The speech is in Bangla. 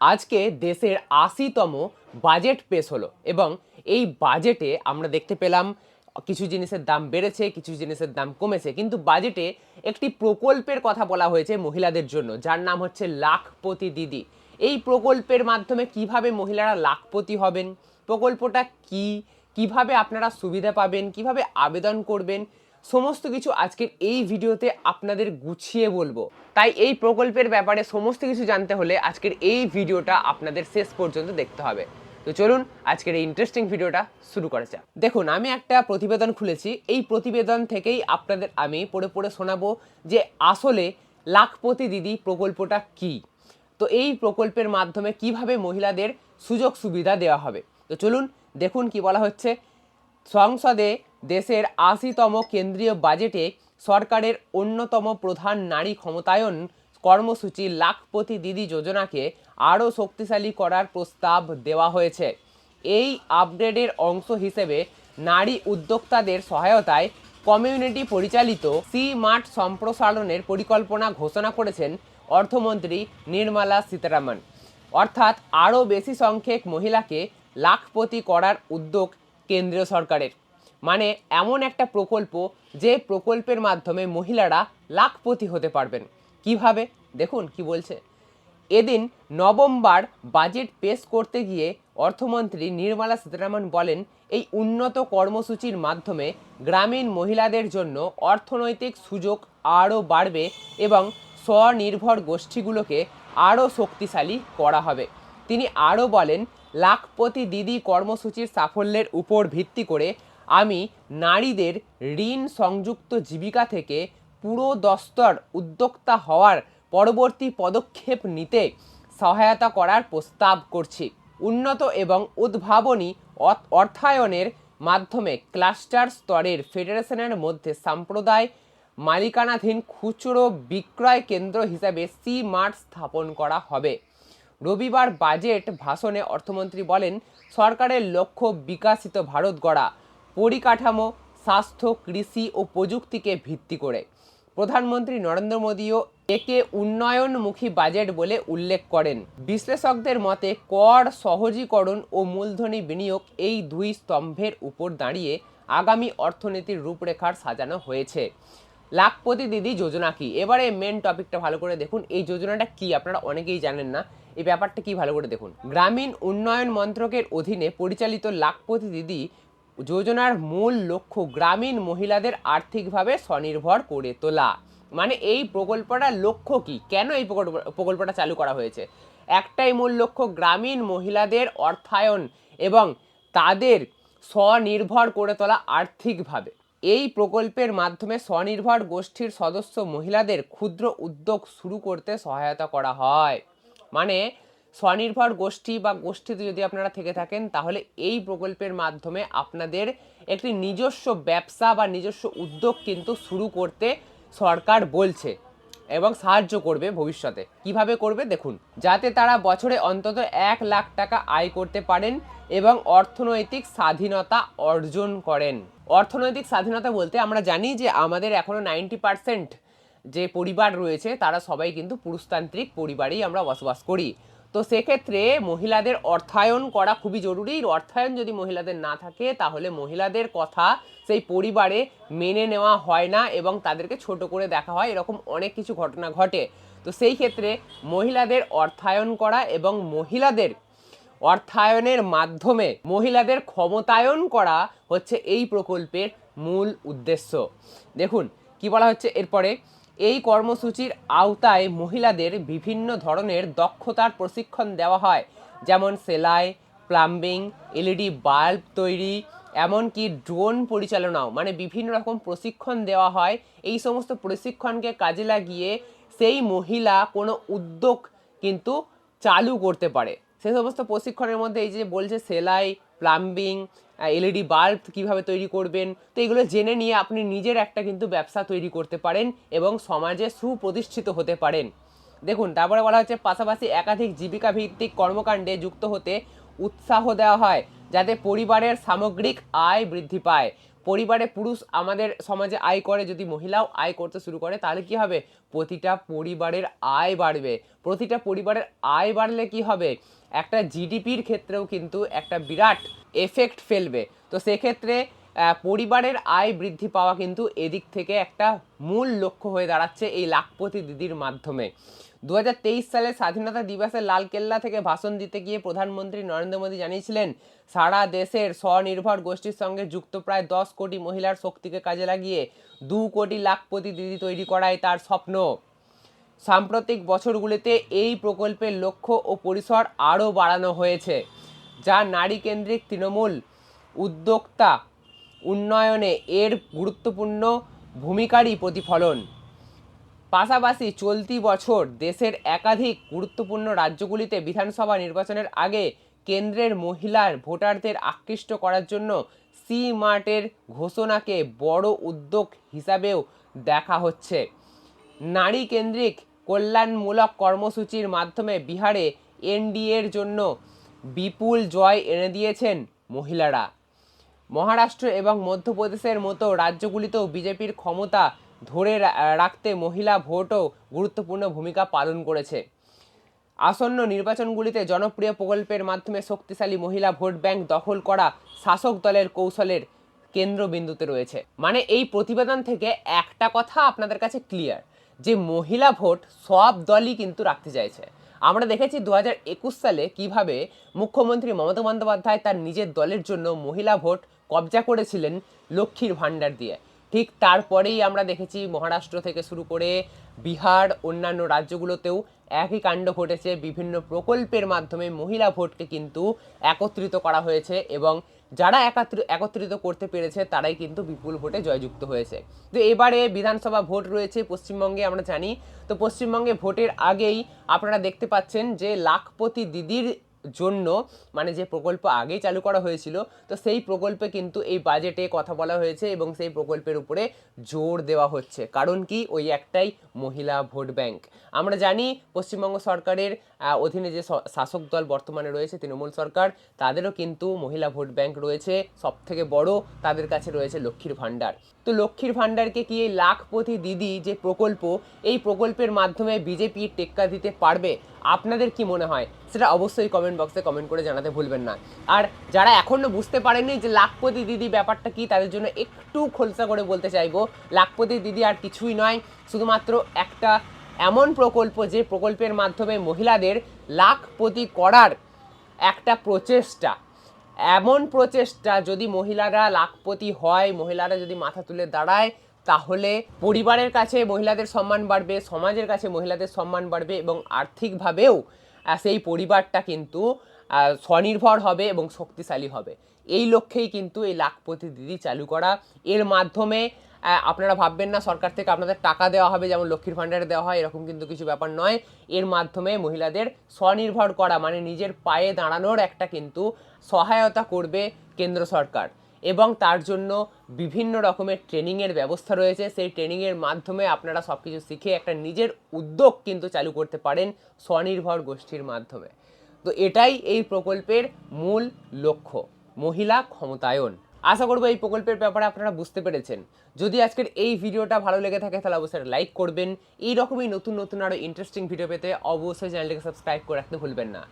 আজকে দেশের আশিতম বাজেট পেশ হলো এবং এই বাজেটে আমরা দেখতে পেলাম কিছু জিনিসের দাম বেড়েছে, কিছু জিনিসের দাম কমেছে, কিন্তু বাজেটে একটি প্রকল্পের কথা বলা হয়েছে মহিলাদের জন্য, যার নাম হচ্ছে লাখপতি দিদি। এই প্রকল্পের মাধ্যমে কীভাবে মহিলারা লাখপতি হবেন? প্রকল্পটা কি? কীভাবে আপনারা সুবিধা পাবেন? কীভাবে আবেদন করবেন? সমস্ত কিছু আজকের এই ভিডিওতে আপনাদের গুছিয়ে বলব। তাই এই প্রকল্পের ব্যাপারে সমস্ত কিছু জানতে হলে আজকের এই ভিডিওটা আপনাদের শেষ পর্যন্ত দেখতে হবে। তো চলুন আজকের এই ইন্টারেস্টিং ভিডিওটা শুরু করা যাক। দেখুন, আমি একটা প্রতিবেদন খুলেছি। এই প্রতিবেদন থেকেই আপনাদের আমি পড়ে পড়ে শোনাবো যে আসলে লাখপতি দিদি প্রকল্পটা কি? তো এই প্রকল্পের মাধ্যমে কীভাবে মহিলাদের সুযোগ সুবিধা দেওয়া হবে? তো চলুন দেখুন কি বলা হচ্ছে। সংসদে দেশের আশিতম কেন্দ্রীয় বাজেটে সরকারের অন্যতম প্রধান নারী ক্ষমতায়ন কর্মসূচি লাখপতি দিদি যোজনাকে আরও শক্তিশালী করার প্রস্তাব দেওয়া হয়েছে। এই আপগ্রেডের অংশ হিসেবে নারী উদ্যোক্তাদের সহায়তায় কমিউনিটি পরিচালিত সি মার্ট সম্প্রসারণের পরিকল্পনা ঘোষণা করেছেন অর্থমন্ত্রী নির্মলা সীতারামন। অর্থাৎ আরও বেশি সংখ্যক মহিলাকে লাখপতি করার উদ্যোগ কেন্দ্রীয় সরকারের। মানে এমন একটা প্রকল্প যে প্রকল্পের মাধ্যমে মহিলারা লাখপতি হতে পারবেন। কীভাবে? দেখুন কি বলছে। এদিন নবমবার বাজেট পেশ করতে গিয়ে অর্থমন্ত্রী নির্মলা সীতারামন বলেন, এই উন্নত কর্মসূচির মাধ্যমে গ্রামীণ মহিলাদের জন্য অর্থনৈতিক সুযোগ আরও বাড়বে এবং স্বনির্ভর গোষ্ঠীগুলোকে আরও শক্তিশালী করা হবে। তিনি আরও বলেন, লাখপতি দিদি কর্মসূচির সাফল্যের উপর ভিত্তি করে আমি নারীদের ঋণ সংযুক্ত জীবিকা থেকে পুরো দস্তর উদ্যোক্তা হওয়ার পরবর্তী পদক্ষেপ নিতে সহায়তা করার প্রস্তাব করছি। উন্নত এবং উদ্ভাবনী অর্থ- অর্থায়নের মাধ্যমে ক্লাস্টার স্তরের ফেডারেশনের মধ্যে সম্প্রদায় মালিকানাধীন খুচরো বিক্রয় কেন্দ্র হিসাবে সি মার্ট স্থাপন করা হবে। রবিবার বাজেট ভাষণে অর্থমন্ত্রী বলেন, সরকারের লক্ষ্য বিকাশিত ভারত গড়া। পরিকাঠামো, স্বাস্থ্য, কৃষি ও প্রযুক্তিকে ভিত্তি করে। প্রধানমন্ত্রী নরেন্দ্র মোদীও একে উন্নয়নমুখী বাজেট বলে উল্লেখ করেন। বিশ্লেষকদের মতে, কর সহজীকরণ ও মূলধনী বিনিয়োগ এই দুই স্তম্ভের উপর দাঁড়িয়ে আগামী অর্থনীতির রূপরেখার সাজানো হয়েছে। লাখপতি দিদি যোজনা কি? এবারে মেন টপিকটা ভালো করে দেখুন। এই যোজনাটা কি? আপনারা অনেকেই জানেন না। এই ব্যাপারটা কি ভালো করে দেখুন। গ্রামীণ উন্নয়ন মন্ত্রকের অধীনে পরিচালিত লাখপতি দিদি যোজনার মূল লক্ষ্য গ্রামীণ মহিলাদের আর্থিকভাবে স্বনির্ভর করে তোলা। মানে এই প্রকল্পটার লক্ষ্য কি? কেন এই প্রকল্পটা চালু করা হয়েছে? একটাই মূল লক্ষ্য গ্রামীণ মহিলাদের অর্থায়ন এবং তাদের স্বনির্ভর করে তোলা আর্থিকভাবে। এই প্রকল্পের মাধ্যমে স্বনির্ভর গোষ্ঠীর সদস্য মহিলাদের ক্ষুদ্র উদ্যোগ শুরু করতে সহায়তা করা হয়। মানে স্বনির্ভর গোষ্ঠী বা গোষ্ঠীতে যদি আপনারা থেকে থাকেন, তাহলে এই প্রকল্পের মাধ্যমে আপনাদের একটি নিজস্ব ব্যবসা বা নিজস্ব উদ্যোগ কিন্তু শুরু করতে সরকার বলছে এবং সাহায্য করবে ভবিষ্যতে। কীভাবে করবে? দেখুন, যাতে তারা বছরে অন্তত এক লাখ টাকা আয় করতে পারেন এবং অর্থনৈতিক স্বাধীনতা অর্জন করেন। অর্থনৈতিক স্বাধীনতা বলতে আমরা জানি যে আমাদের এখনও নাইনটি পার্সেন্ট যে পরিবার রয়েছে, তারা সবাই কিন্তু পুরুষতান্ত্রিক পরিবারেই আমরা বসবাস করি। তো সেক্ষেত্রে মহিলাদের অর্থায়ন করা খুবই জরুরি। অর্থায়ন যদি মহিলাদের না থাকে, তাহলে মহিলাদের কথা সেই পরিবারে মেনে নেওয়া হয় না এবং তাদেরকে ছোট করে দেখা হয়। এরকম অনেক কিছু ঘটনা ঘটে। তো সেই ক্ষেত্রে মহিলাদের অর্থায়ন করা এবং মহিলাদের অর্থায়নের মাধ্যমে মহিলাদের ক্ষমতায়ন করা হচ্ছে এই প্রকল্পের মূল উদ্দেশ্য। দেখুন, কি বলা হচ্ছে? এরপরে এই কর্মসূচির আওতায় মহিলাদের বিভিন্ন ধরনের দক্ষতার প্রশিক্ষণ দেওয়া হয়, যেমন সেলাই, প্লাম্বিং, এলইডি বাল্ব তৈরি, এমনকি ড্রোন পরিচালনাও মানে বিভিন্ন রকম প্রশিক্ষণ দেওয়া হয়। এই সমস্ত প্রশিক্ষণকে কাজে লাগিয়ে সেই মহিলা কোনো উদ্যোগ কিন্তু চালু করতে পারে। সে সমস্ত প্রশিক্ষণের মধ্যে এই যে বলছে সেলাই প্লাম্বিং এলইডি বাল্ব কীভাবে তৈরি করবেন? তো এগুলো জেনে নিয়ে আপনি নিজের একটা কিন্তু ব্যবসা তৈরি করতে পারেন এবং সমাজে সুপ্রতিষ্ঠিত হতে পারেন। দেখুন, তারপরে বলা হচ্ছে পাশাপাশি একাধিক জীবিকা ভিত্তিক কর্মকাণ্ডে যুক্ত হতে উৎসাহ দেওয়া হয়, যাতে পরিবারের সামগ্রিক আয় বৃদ্ধি পায়। পরিবারে পুরুষ আমাদের সমাজে আয় করে, যদি মহিলাও আয় করতে শুরু করে, তাহলে কি হবে? প্রতিটা পরিবারের আয় বাড়বে। প্রতিটা পরিবারের আয় বাড়লে কি হবে? একটা জিডিপির ক্ষেত্রেও কিন্তু একটা বিরাট এফেক্ট ফেলবে। তো সেক্ষেত্রে পরিবারের আয় বৃদ্ধি পাওয়া কিন্তু এদিক থেকে একটা মূল লক্ষ্য হয়ে দাঁড়াচ্ছে এই লাখপতি দিদির মাধ্যমে। দু হাজার তেইশ সালে স্বাধীনতা দিবসে লালকেল্লা থেকে ভাষণ দিতে গিয়ে প্রধানমন্ত্রী নরেন্দ্র মোদী জানিয়েছিলেন, সারা দেশের স্বনির্ভর গোষ্ঠীর সঙ্গে যুক্ত প্রায় দশ কোটি মহিলার শক্তিকে কাজে লাগিয়ে দু কোটি লাখপতি দিদি তৈরি করাই তার স্বপ্ন। সাম্প্রতিক বছরগুলিতে এই প্রকল্পের লক্ষ্য ও পরিসর আরও বাড়ানো হয়েছে, যা নারী কেন্দ্রিক তৃণমূল উদ্যোক্তা উন্নয়নে এর গুরুত্বপূর্ণ ভূমিকারই প্রতিফলন। পাশাপাশি চলতি বছর দেশের একাধিক গুরুত্বপূর্ণ রাজ্যগুলিতে বিধানসভা নির্বাচনের আগে কেন্দ্রের মহিলার ভোটারদের আকৃষ্ট করার জন্য সি মার্টের ঘোষণাকে বড় উদ্যোগ হিসাবেও দেখা হচ্ছে। নারী কেন্দ্রিক কল্যাণমূলক কর্মসূচির মাধ্যমে বিহারে এনডিএর জন্য বিপুল জয় এনে দিয়েছেন মহিলারা। মহারাষ্ট্র এবং মধ্যপ্রদেশের মতো রাজ্যগুলিতেও বিজেপির ক্ষমতা ধরে রাখতে মহিলা ভোটও গুরুত্বপূর্ণ ভূমিকা পালন করেছে। আসন্ন নির্বাচনগুলিতে জনপ্রিয় প্রকল্পের মাধ্যমে শক্তিশালী মহিলা ভোট ব্যাংক দখল করা শাসক দলের কৌশলের কেন্দ্রবিন্দুতে রয়েছে। মানে এই প্রতিবেদন থেকে একটা কথা আপনাদের কাছে ক্লিয়ার যে মহিলা ভোট সব দলই কিন্তু রাখতে চাইছে। আমরা দেখেছি দু সালে কীভাবে মুখ্যমন্ত্রী মমতা বন্দ্যোপাধ্যায় তার নিজের দলের জন্য মহিলা ভোট কবজা করেছিলেন লক্ষ্মীর ভাণ্ডার দিয়ে। ঠিক তারপরেই আমরা দেখেছি মহারাষ্ট্র থেকে শুরু করে বিহার, অন্যান্য রাজ্যগুলোতেও একই কাণ্ড ঘটেছে। বিভিন্ন প্রকল্পের মাধ্যমে মহিলা ভোটকে কিন্তু একত্রিত করা হয়েছে এবং যারা একাত্র, একত্রিত করতে পেরেছে, তারাই কিন্তু বিপুল ভোটে জয়যুক্ত হয়েছে। তো এবারে বিধানসভা ভোট রয়েছে, পশ্চিমবঙ্গে আমরা জানি। তো পশ্চিমবঙ্গে ভোটের আগেই আপনারা দেখতে পাচ্ছেন যে লাখপতি দিদির জন্য মানে যে প্রকল্প আগেই চালু করা হয়েছিল, তো সেই প্রকল্পে কিন্তু এই বাজেটে কথা বলা হয়েছে এবং সেই প্রকল্পের উপরে জোর দেওয়া হচ্ছে। কারণ কি? ওই একটাই মহিলা ভোট ব্যাংক। আমরা জানি পশ্চিমবঙ্গ সরকারের অধীনে যে শাসক দল বর্তমানে রয়েছে, তৃণমূল সরকার, তাদেরও কিন্তু মহিলা ভোট ব্যাংক রয়েছে। সব থেকে বড় তাদের কাছে রয়েছে লক্ষ্মীর ভাণ্ডার। তো লক্ষ্মীর ভাণ্ডারকে কি এই লাখপতি দিদি যে প্রকল্প, এই প্রকল্পের মাধ্যমে বিজেপি টেক্কা দিতে পারবে? আপনাদের কি মনে হয়? সেটা অবশ্যই কমেন্ট বক্সে কমেন্ট করে জানাতে ভুলবেন না। আর যারা এখনও বুঝতে পারেননি যে লাখপতি দিদি ব্যাপারটা কি, তাদের জন্য একটু খোলসা করে বলতে চাইব। লাখপতি দিদি আর কিছুই নয়, শুধুমাত্র একটা এমন প্রকল্প যে প্রকল্পের মাধ্যমে মহিলাদের লাখপতি করার একটা প্রচেষ্টা। এমন প্রচেষ্টা যদি মহিলারা লাখপতি হয়, মহিলারা যদি মাথা তুলে দাঁড়ায় তাহলে পরিবারের কাছে মহিলাদের সম্মান বাড়বে, সমাজের কাছে মহিলাদের সম্মান বাড়বে এবং আর্থিকভাবেও সেই পরিবারটা কিন্তু স্বনির্ভর হবে এবং শক্তিশালী হবে। এই লক্ষ্যেই কিন্তু এই লাখপতি দিদি চালু করা। এর মাধ্যমে আপনারা ভাববেন না সরকার থেকে আপনাদের টাকা দেওয়া হবে, যেমন লক্ষ্মীর ভাণ্ডারে দেওয়া হয়, এরকম কিন্তু কিছু ব্যাপার নয়। এর মাধ্যমে মহিলাদের স্বনির্ভর করা মানে নিজের পায়ে দাঁড়ানোর একটা কিন্তু সহায়তা করবে কেন্দ্র সরকার। এবং তার জন্য বিভিন্ন রকমের ট্রেনিংয়ের ব্যবস্থা রয়েছে। সেই ট্রেনিংয়ের মাধ্যমে আপনারা সব কিছু শিখে একটা নিজের উদ্যোগ কিন্তু চালু করতে পারেন স্বনির্ভর গোষ্ঠীর মাধ্যমে। তো এটাই এই প্রকল্পের মূল লক্ষ্য, মহিলা ক্ষমতায়ন। আশা করব এই প্রকল্পের ব্যাপারে আপনারা বুঝতে পেরেছেন। যদি আজকের এই ভিডিওটা ভালো লেগে থাকে তাহলে অবশ্যই লাইক করবেন। এই রকমই নতুন নতুন আরও ইন্টারেস্টিং ভিডিও পেতে অবশ্যই চ্যানেলটিকে সাবস্ক্রাইব করে রাখতে ভুলবেন না।